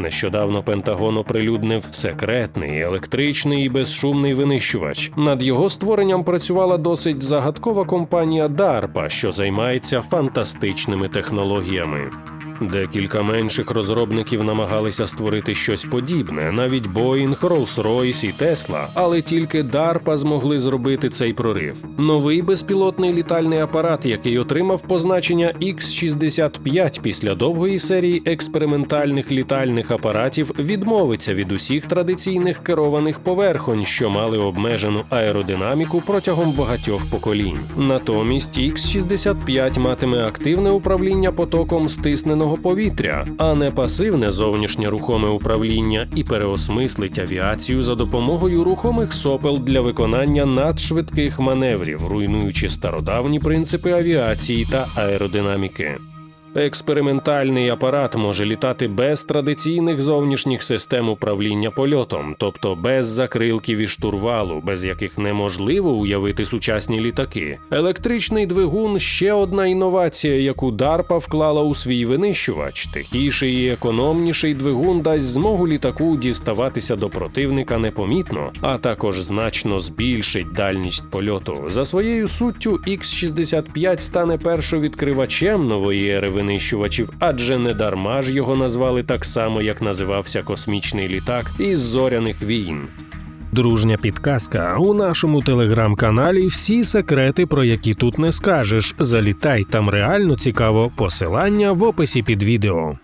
Нещодавно Пентагон оприлюднив секретний, електричний і безшумний винищувач. Над його створенням працювала досить загадкова компанія DARPA, що займається фантастичними технологіями. Декілька менших розробників намагалися створити щось подібне, навіть Boeing, Rolls-Royce і Tesla, але тільки DARPA змогли зробити цей прорив. Новий безпілотний літальний апарат, який отримав позначення X-65 після довгої серії експериментальних літальних апаратів, відмовиться від усіх традиційних керованих поверхонь, що мали обмежену аеродинаміку протягом багатьох поколінь. Натомість X-65 матиме активне управління потоком стисненого повітря, а не пасивне зовнішнє рухоме управління і переосмислить авіацію за допомогою рухомих сопел для виконання надшвидких маневрів, руйнуючи стародавні принципи авіації та аеродинаміки. Експериментальний апарат може літати без традиційних зовнішніх систем управління польотом, тобто без закрилків і штурвалу, без яких неможливо уявити сучасні літаки. Електричний двигун ще одна інновація, яку DARPA вклала у свій винищувач. Тихіший і економніший двигун дасть змогу літаку діставатися до противника непомітно, а також значно збільшить дальність польоту. За своєю суттю, X-65 стане першовідкривачем нової ери винищувачів, адже не дарма ж його назвали так само, як називався космічний літак із зоряних війн. Дружня підказка у нашому телеграм-каналі. Всі секрети, про які тут не скажеш. Залітай там реально цікаво. Посилання в описі під відео.